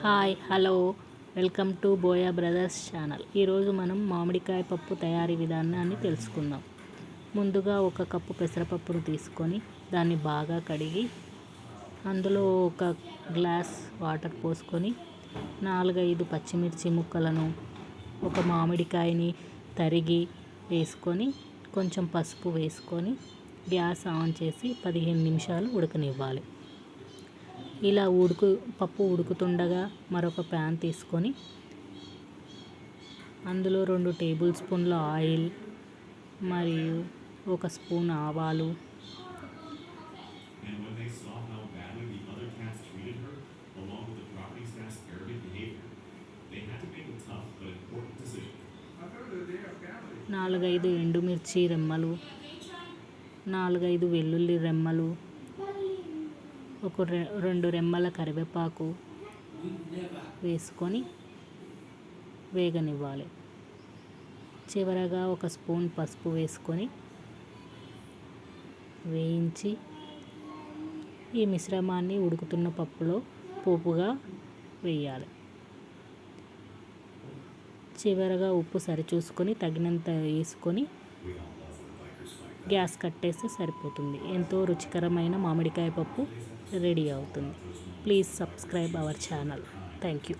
Hi hello. Welcome to Boya brothers channel. ఈరోజు మనం మామిడికాయ పప్పు తయారీ విధానాన్ని తెలుసుకుందాం. ముందుగా ఒక కప్పు పెసరపప్పును తీసుకొని దాన్ని బాగా కడిగి అందులో ఒక గ్లాస్ వాటర్ పోసుకొని నాలుగైదు పచ్చిమిర్చి ముక్కలను ఒక మామిడికాయని తరిగి వేసుకొని కొంచెం పసుపు వేసుకొని గ్యాస్ ఆన్ చేసి పదిహేను నిమిషాలు ఉడకనివ్వాలి. ఇలా ఉడుకు పప్పు ఉడుకుతుండగా మరొక ప్యాన్ తీసుకొని అందులో రెండు టేబుల్ స్పూన్ల ఆయిల్ మరియు ఒక స్పూన్ ఆవాలు. నాలుగైదు ఎండుమిర్చి రెమ్మలు నాలుగైదు వెల్లుల్లి రెమ్మలు ఒక రె- రెండు రెమ్మల కరివేపాకు వేసుకొని వేగనివ్వాలి. చివరగా ఒక స్పూన్ పసుపు వేసుకొని వేయించి ఈ మిశ్రమాన్ని ఉడుకుతున్న పప్పులో పోపుగా వేయాలి. చివరగా ఉప్పు సరిచూసుకొని తగినంత వేసుకొని గ్యాస్ కట్టేస్తే సరిపోతుంది. ఎంతో రుచికరమైన మామిడికాయ పప్పు రెడీ అవుతుంది. Please subscribe our channel. Thank you.